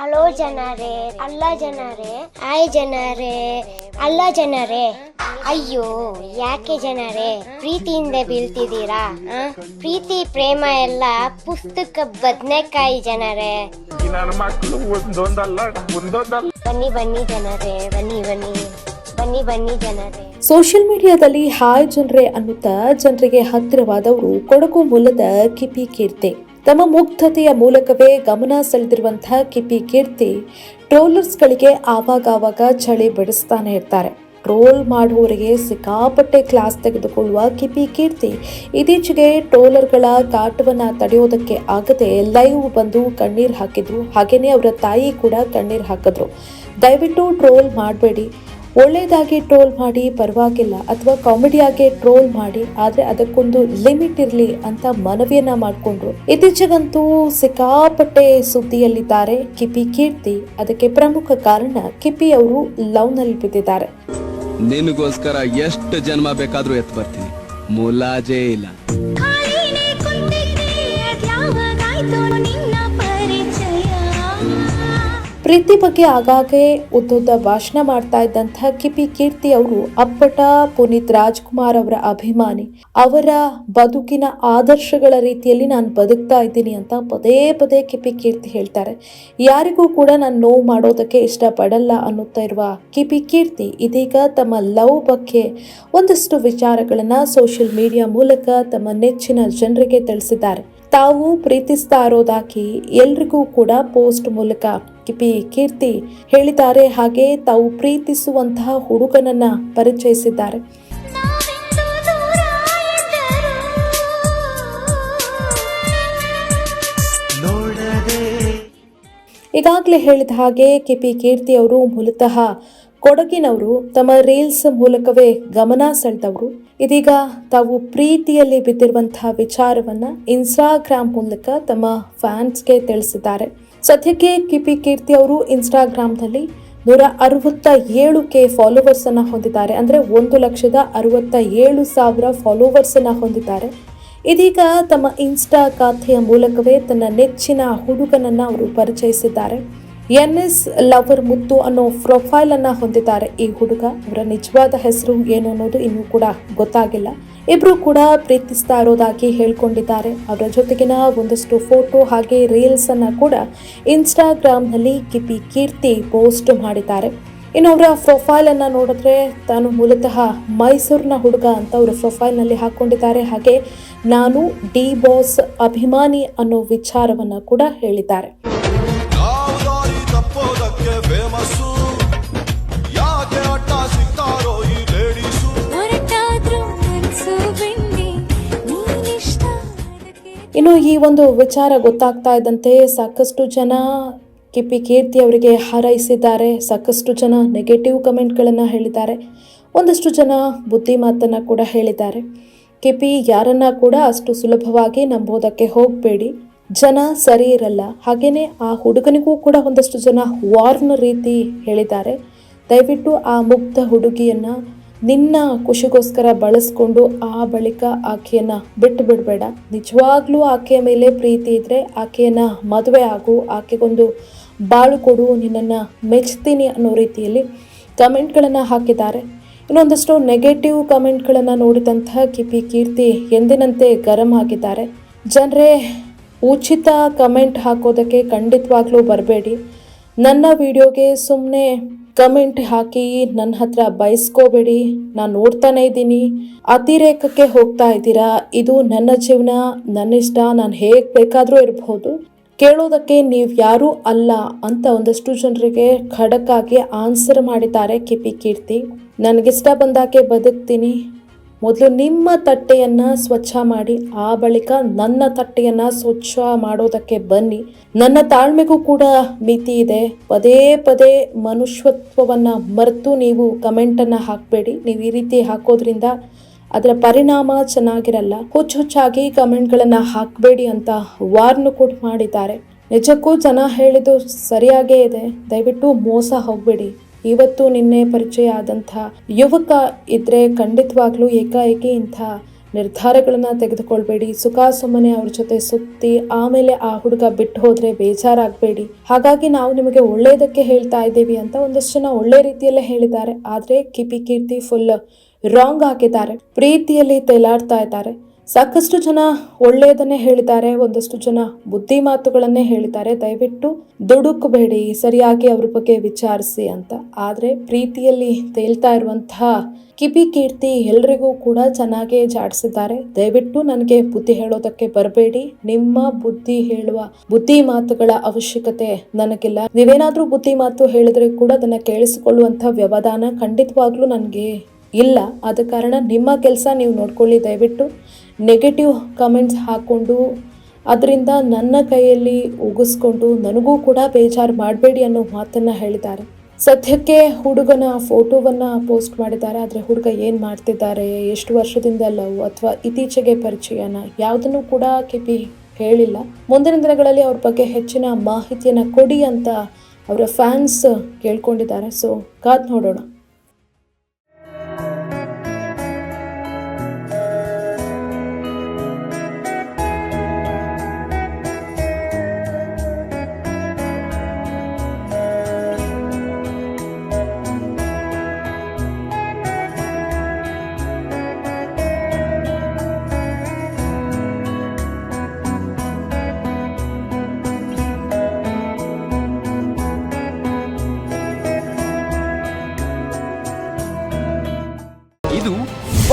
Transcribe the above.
Hello ಜನರೇ ಅಲ್ಲ ಜನರೇ ಆಯ್ ಜನರೇ ಅಲ್ಲ ಜನರೇ. ಅಯ್ಯೋ ಯಾಕೆ ಜನರೇ? ಪ್ರೀತಿಯಿಂದ ಬೀಳ್ತಿದ್ದೀರಾ? ಪ್ರೀತಿ ಪ್ರೇಮ ಎಲ್ಲ ಪುಸ್ತಕ ಬದನೆಕಾಯಿ ಜನರೇ. ಈ ಮಕ್ಕಳು ಒಂದೊಂದಲ್ಲ ಒಂದೊಂದಲ್ಲ. ಬನ್ನಿ ಬನ್ನಿ ಜನರೇ ಬನ್ನಿ ಬನ್ನಿ. ಬನ್ನಿ ಬನ್ನಿ ಜನರೇ. ಸೋಷಿಯಲ್ ಮೀಡಿಯಾದಲ್ಲಿ ಹಾಯ್ ಜನರೇ ಅನ್ನುತ್ತಾ ಜನರಿಗೆ ಹತ್ತಿರವಾದವರು ಕೊಡಗು ಮೂಲದ ಕಿಪಿ ಕೀರ್ತಿ. ತಮ್ಮ ಮುಗ್ಧತೆಯ ಮೂಲಕವೇ ಗಮನ ಸೆಳೆದಿರುವಂತಹ ಕಿಪಿ ಕೀರ್ತಿ ಟ್ರೋಲರ್ಸ್ಗಳಿಗೆ ಆವಾಗಾವಾಗ ಚಳಿ ಬಿಡಿಸ್ತಾನೆ ಇರ್ತಾರೆ. ಟ್ರೋಲ್ ಮಾಡುವವರಿಗೆ ಸಿಕ್ಕಾಪಟ್ಟೆ ಕ್ಲಾಸ್ ತೆಗೆದುಕೊಳ್ಳುವ ಕಿಪಿ ಕೀರ್ತಿ ಇತ್ತೀಚೆಗೆ ಟ್ರೋಲರ್ಗಳ ಕಾಟವನ್ನು ತಡೆಯೋದಕ್ಕೆ ಆಗದೆ ಲೈವ್ ಬಂದು ಕಣ್ಣೀರು ಹಾಕಿದ್ರು. ಹಾಗೆಯೇ ಅವರ ತಾಯಿ ಕೂಡ ಕಣ್ಣೀರು ಹಾಕಿದ್ರು. ದಯವಿಟ್ಟು ಟ್ರೋಲ್ ಮಾಡಬೇಡಿ. ಒಳ್ಳೆಯದಾಗಿ ಟ್ರೋಲ್ ಮಾಡಿ, ಪರವಾಗಿಲ್ಲ. ಅಥವಾ ಕಾಮಿಡಿಯಾಗಿ ಟ್ರೋಲ್ ಮಾಡಿ, ಆದರೆ ಅದಕ್ಕೊಂದು ಲಿಮಿಟ್ ಇರಲಿ ಅಂತ ಮನವಿಯನ್ನ ಮಾಡಿಕೊಂಡ್ರು. ಇತ್ತೀಚೆಗಂತೂ ಸಿಕ್ಕಾಪಟ್ಟೆ ಸುದ್ದಿಯಲ್ಲಿದ್ದಾರೆ. ಕಿಪಿ ಕೀರ್ತಿ, ಅದಕ್ಕೆ ಪ್ರಮುಖ ಕಾರಣ ಕಿಪಿ ಅವರು ಲವ್ನಲ್ಲಿ ಬಿದ್ದಿದ್ದಾರೆ. ನಿನಗೋಸ್ಕರ ಎಷ್ಟು ಜನ್ಮ ಬೇಕಾದ್ರೂ ಎತ್ ಬರ್ತೀನಿ. ಮುಲಾಜೇ ಇಲ್ಲ. ಪ್ರೀತಿ ಬಗ್ಗೆ ಆಗಾಗ್ಗೆ ಉದ್ದುದ್ದ ಭಾಷಣ ಮಾಡ್ತಾ ಇದ್ದಂತಹ ಕಿಪಿ ಕೀರ್ತಿ ಅವರು, ಅಪ್ಪಟ ಪುನೀತ್ ರಾಜ್ಕುಮಾರ್ ಅವರ ಅಭಿಮಾನಿ. ಅವರ ಬದುಕಿನ ಆದರ್ಶಗಳ ರೀತಿಯಲ್ಲಿ ನಾನು ಬದುಕ್ತಾ ಇದ್ದೀನಿ ಅಂತ ಪದೇ ಪದೇ ಕಿಪಿ ಕೀರ್ತಿ ಹೇಳ್ತಾರೆ. ಯಾರಿಗೂ ಕೂಡ ನಾನು ನೋವು ಮಾಡೋದಕ್ಕೆ ಇಷ್ಟಪಡಲ್ಲ ಅನ್ನುತ್ತಾ ಇರುವ ಕಿಪಿ ಕೀರ್ತಿ ಇದೀಗ ತಮ್ಮ ಲವ್ ಬಗ್ಗೆ ಒಂದಷ್ಟು ವಿಚಾರಗಳನ್ನು ಸೋಷಿಯಲ್ ಮೀಡಿಯಾ ಮೂಲಕ ತಮ್ಮ ನೆಚ್ಚಿನ ಜನರಿಗೆ ತಿಳಿಸಿದ್ದಾರೆ. ತಾವು ಪ್ರೀತಿಸ್ತಾ ಇರೋದಾಗಿ ಎಲ್ರಿಗೂ ಕೂಡ ಪೋಸ್ಟ್ ಮೂಲಕ ಕಿಪಿ ಕೀರ್ತಿ ಹೇಳಿದ್ದಾರೆ. ಹಾಗೆ ತಾವು ಪ್ರೀತಿಸುವಂತಹ ಹುಡುಗನನ್ನ ಪರಿಚಯಿಸಿದ್ದಾರೆ. ಈಗಾಗಲೇ ಹೇಳಿದ ಹಾಗೆ ಕಿಪಿ ಕೀರ್ತಿ ಅವರು ಮೂಲತಃ ಕೊಡಗಿನವರು. ತಮ್ಮ ರೀಲ್ಸ್ ಮೂಲಕವೇ ಗಮನ ಸೆಳೆದವರು. ಇದೀಗ ತಾವು ಪ್ರೀತಿಯಲ್ಲಿ ಬಿದ್ದಿರುವಂತಹ ವಿಚಾರವನ್ನ ಇನ್ಸ್ಟಾಗ್ರಾಮ್ ಮೂಲಕ ತಮ್ಮ ಫ್ಯಾನ್ಸ್ಗೆ ತಿಳಿಸಿದ್ದಾರೆ. ಸದ್ಯಕ್ಕೆ ಕಿಪಿ ಕೀರ್ತಿ ಅವರು ಇನ್ಸ್ಟಾಗ್ರಾಮ್ನಲ್ಲಿ ನೂರ ಅರವತ್ತ ಏಳು ಕೆ ಫಾಲೋವರ್ಸ್ ಅನ್ನ ಹೊಂದಿದ್ದಾರೆ. ಅಂದ್ರೆ ಒಂದು ಲಕ್ಷದ ಅರವತ್ತ ಏಳು ಸಾವಿರ ಫಾಲೋವರ್ಸ್ ಅನ್ನ ಹೊಂದಿದ್ದಾರೆ. ಇದೀಗ ತಮ್ಮ ಇನ್ಸ್ಟಾ ಖಾತೆಯ ಮೂಲಕವೇ ತನ್ನ ನೆಚ್ಚಿನ ಹುಡುಗನನ್ನ ಅವರು ಪರಿಚಯಿಸಿದ್ದಾರೆ. ಎನ್ ಎಸ್ ಲವರ್ ಮುತ್ತು ಅನ್ನೋ ಪ್ರೊಫೈಲ್ ಅನ್ನ ಹೊಂದಿದ್ದಾರೆ ಈ ಹುಡುಗ. ಅವರ ನಿಜವಾದ ಹೆಸರು ಏನು ಅನ್ನೋದು ಇನ್ನೂ ಕೂಡ ಗೊತ್ತಾಗಿಲ್ಲ. ಇಬ್ರು ಕೂಡ ಪ್ರೀತಿಸ್ತಾ ಇರೋದಾಗಿ ಹೇಳ್ಕೊಂಡಿದ್ದಾರೆ. ಅವರ ಜೊತೆಗಿನ ಒಂದಷ್ಟು ಫೋಟೋ ಹಾಗೆ ರೀಲ್ಸ್ ಅನ್ನ ಕೂಡ ಇನ್ಸ್ಟಾಗ್ರಾಮ್ನಲ್ಲಿ ಕಿಪಿ ಕೀರ್ತಿ ಪೋಸ್ಟ್ ಮಾಡಿದ್ದಾರೆ. ಇನ್ನು ಅವರ ಪ್ರೊಫೈಲ್ ಅನ್ನ ನೋಡಿದ್ರೆ ತಾನು ಮೂಲತಃ ಮೈಸೂರಿನ ಹುಡುಗ ಅಂತ ಅವರ ಪ್ರೊಫೈಲ್ನಲ್ಲಿ ಹಾಕೊಂಡಿದ್ದಾರೆ. ಹಾಗೆ ನಾನು ಡಿ ಬಾಸ್ ಅಭಿಮಾನಿ ಅನ್ನೋ ವಿಚಾರವನ್ನ ಕೂಡ ಹೇಳಿದ್ದಾರೆ. ಇನ್ನು ಈ ಒಂದು ವಿಚಾರ ಗೊತ್ತಾಗ್ತಾ ಇದ್ದಂತೆ ಸಾಕಷ್ಟು ಜನ ಕಿಪಿ ಕೀರ್ತಿ ಅವರಿಗೆ ಹಾರೈಸಿದ್ದಾರೆ. ಸಾಕಷ್ಟು ಜನ ನೆಗೆಟಿವ್ ಕಮೆಂಟ್ಗಳನ್ನು ಹೇಳಿದ್ದಾರೆ. ಒಂದಷ್ಟು ಜನ ಬುದ್ಧಿ ಮಾತನ್ನು ಕೂಡ ಹೇಳಿದ್ದಾರೆ. ಕಿಪಿ ಯಾರನ್ನ ಕೂಡ ಅಷ್ಟು ಸುಲಭವಾಗಿ ನಂಬೋದಕ್ಕೆ ಹೋಗಬೇಡಿ. ಜನ ಸರಿ ಇರಲ್ಲ. ಹಾಗೆಯೇ ಆ ಹುಡುಗನಿಗೂ ಕೂಡ ಒಂದಷ್ಟು ಜನ ವಾರ್ನ್ ರೀತಿ ಹೇಳಿದ್ದಾರೆ. ದಯವಿಟ್ಟು ಆ ಮುಗ್ಧ ಹುಡುಗಿಯನ್ನ ನಿನ್ನ ಖುಷಿಗೋಸ್ಕರ ಬಳಸ್ಕೊಂಡು ಆ ಬಳಿಕ ಆಕೆಯನ್ನ ಬಿಟ್ಟು ಬಿಡಬೇಡ. ನಿಜವಾಗ್ಲೂ ಆಕೆಯ ಮೇಲೆ ಪ್ರೀತಿ ಇದ್ರೆ ಆಕೆಯನ್ನ ಮದುವೆ ಆಗು, ಆಕೆಗೊಂದು ಬಾಳು ಕೊಡು, ನಿನ್ನನ್ನು ಮೆಚ್ತೀನಿ ಅನ್ನೋ ರೀತಿಯಲ್ಲಿ ಕಮೆಂಟ್ಗಳನ್ನು ಹಾಕಿದ್ದಾರೆ. ಇನ್ನೊಂದಷ್ಟು ನೆಗೆಟಿವ್ ಕಮೆಂಟ್ಗಳನ್ನು ನೋಡಿದಂತಹ ಕಿಪಿ ಕೀರ್ತಿ ಎಂದಿನಂತೆ ಗರಂ ಆಗಿದ್ದಾರೆ. ಜನರೇ, ಉಚಿತ ಕಮೆಂಟ್ ಹಾಕೋದಕ್ಕೆ ಖಂಡಿತವಾಗ್ಲೂ ಬರಬೇಡಿ. ನನ್ನ ವಿಡಿಯೋಗೆ ಸುಮ್ಮನೆ ಕಮೆಂಟ್ ಹಾಕಿ ನನ್ನ ಹತ್ರ ಬಯಸ್ಕೋಬೇಡಿ ನಾನು ನೋಡ್ತಾನೆ ಇದ್ದೀನಿ. ಅತಿರೇಕಕ್ಕೆ ಹೋಗ್ತಾ ಇದ್ದೀರಾ? ಇದು ನನ್ನ ಜೀವನ, ನನ್ನ ಇಷ್ಟ, ನಾನು ಹೇಗೆ ಬೇಕಾದರೂ ಇರಬಹುದು ಕೇಳೋದಕ್ಕೆ ನೀವು ಯಾರೂ ಅಲ್ಲ ಅಂತ ಒಂದಷ್ಟು ಜನರಿಗೆ ಖಡಕ್ಕಾಗಿ ಆನ್ಸರ್ ಮಾಡಿದ್ದಾರೆ ಕಿಪಿ ಕೀರ್ತಿ. ನನಗಿಷ್ಟ ಬಂದಾಗೆ ಬದುಕ್ತೀನಿ. ಮೊದಲು ನಿಮ್ಮ ತಟ್ಟೆಯನ್ನು ಸ್ವಚ್ಛ ಮಾಡಿ, ಆ ಬಳಿಕ ನನ್ನ ತಟ್ಟೆಯನ್ನು ಸ್ವಚ್ಛ ಮಾಡೋದಕ್ಕೆ ಬನ್ನಿ. ನನ್ನ ತಾಳ್ಮೆಗೂ ಕೂಡ ಮಿತಿ ಇದೆ. ಪದೇ ಪದೇ ಮನುಷ್ಯತ್ವವನ್ನು ಮರೆತು ನೀವು ಕಮೆಂಟನ್ನು ಹಾಕಬೇಡಿ. ನೀವು ಈ ರೀತಿ ಹಾಕೋದ್ರಿಂದ ಅದರ ಪರಿಣಾಮ ಚೆನ್ನಾಗಿರಲ್ಲ. ಹುಚ್ಚು ಹುಚ್ಚಾಗಿ ಕಮೆಂಟ್ಗಳನ್ನು ಹಾಕಬೇಡಿ ಅಂತ ವಾರ್ನು ಕೂಡ ಮಾಡಿದ್ದಾರೆ. ನಿಜಕ್ಕೂ ಜನ ಹೇಳಿದ್ದು ಸರಿಯಾಗೇ ಇದೆ. ದಯವಿಟ್ಟು ಮೋಸ ಹೋಗಬೇಡಿ. ಇವತ್ತು ನಿನ್ನೆ ಪರಿಚಯ ಆದಂಥ ಯುವಕ ಇದ್ರೆ ಖಂಡಿತವಾಗ್ಲೂ ಏಕಾಏಕಿ ಇಂಥ ನಿರ್ಧಾರಗಳನ್ನು ತೆಗೆದುಕೊಳ್ಬೇಡಿ. ಸುಖ ಸುಮ್ಮನೆ ಅವ್ರ ಜೊತೆ ಸುತ್ತಿ ಆಮೇಲೆ ಆ ಹುಡುಗ ಬಿಟ್ಟು ಹೋದ್ರೆ ಬೇಜಾರಾಗಬೇಡಿ. ಹಾಗಾಗಿ ನಾವು ನಿಮಗೆ ಒಳ್ಳೆಯದಕ್ಕೆ ಹೇಳ್ತಾ ಇದ್ದೀವಿ ಅಂತ ಒಂದಷ್ಟು ಜನ ಒಳ್ಳೆ ರೀತಿಯಲ್ಲೇ ಹೇಳಿದ್ದಾರೆ. ಆದರೆ ಕಿಪಿ ಕೀರ್ತಿ ಫುಲ್ ರಾಂಗ್ ಹಾಕಿದ್ದಾರೆ. ಪ್ರೀತಿಯಲ್ಲಿ ತೇಲಾಡ್ತಾ ಇದ್ದಾರೆ. ಸಾಕಷ್ಟು ಜನ ಒಳ್ಳೆಯದನ್ನೇ ಹೇಳಿದ್ದಾರೆ, ಒಂದಷ್ಟು ಜನ ಬುದ್ಧಿ ಮಾತುಗಳನ್ನೇ ಹೇಳಿದ್ದಾರೆ. ದಯವಿಟ್ಟು ದುಡುಕಬೇಡಿ ಸರಿಯಾಗಿ ಅವ್ರ ಬಗ್ಗೆ ವಿಚಾರಿಸಿ ಅಂತ. ಆದರೆ ಪ್ರೀತಿಯಲ್ಲಿ ತೇಲ್ತಾ ಇರುವಂತಹ ಕಿಪಿ ಕೀರ್ತಿ ಎಲ್ರಿಗೂ ಕೂಡ ಚೆನ್ನಾಗೇ ಜಾಡಿಸಿದ್ದಾರೆ. ದಯವಿಟ್ಟು ನನಗೆ ಬುದ್ಧಿ ಹೇಳೋದಕ್ಕೆ ಬರಬೇಡಿ. ನಿಮ್ಮ ಬುದ್ಧಿ ಹೇಳುವ ಬುದ್ಧಿ ಮಾತುಗಳ ಅವಶ್ಯಕತೆ ನನಗಿಲ್ಲ. ನೀವೇನಾದರೂ ಬುದ್ಧಿ ಮಾತು ಹೇಳಿದ್ರೆ ಕೂಡ ಅದನ್ನು ಕೇಳಿಸಿಕೊಳ್ಳುವಂಥ ವ್ಯವಧಾನ ಖಂಡಿತವಾಗ್ಲೂ ನನಗೆ ಇಲ್ಲ. ಆದ ಕಾರಣ ನಿಮ್ಮ ಕೆಲಸ ನೀವು ನೋಡ್ಕೊಳ್ಳಿ. ದಯವಿಟ್ಟು ನೆಗೆಟಿವ್ ಕಮೆಂಟ್ಸ್ ಹಾಕ್ಕೊಂಡು ಅದರಿಂದ ನನ್ನ ಕೈಯಲ್ಲಿ ಉಗಿಸ್ಕೊಂಡು ನನಗೂ ಕೂಡ ಬೇಜಾರು ಮಾಡಬೇಡಿ ಅನ್ನೋ ಮಾತನ್ನು ಹೇಳಿದ್ದಾರೆ. ಸದ್ಯಕ್ಕೆ ಹುಡುಗನ ಫೋಟೋವನ್ನು ಪೋಸ್ಟ್ ಮಾಡಿದ್ದಾರೆ. ಆದರೆ ಹುಡುಗ ಏನು ಮಾಡ್ತಿದ್ದಾರೆ? ಎಷ್ಟು ವರ್ಷದಿಂದ ಲವ್ ಅಥವಾ ಇತ್ತೀಚೆಗೆ ಪರಿಚಯನ ಯಾವುದನ್ನು ಕೂಡ ಕೆಪಿ ಹೇಳಿಲ್ಲ. ಮುಂದಿನ ದಿನಗಳಲ್ಲಿ ಅವ್ರ ಬಗ್ಗೆ ಹೆಚ್ಚಿನ ಮಾಹಿತಿಯನ್ನು ಕೊಡಿ ಅಂತ ಅವರ ಫ್ಯಾನ್ಸ್ ಕೇಳ್ಕೊಂಡಿದ್ದಾರೆ. ಸೊ ಕಾದ್ ನೋಡೋಣ.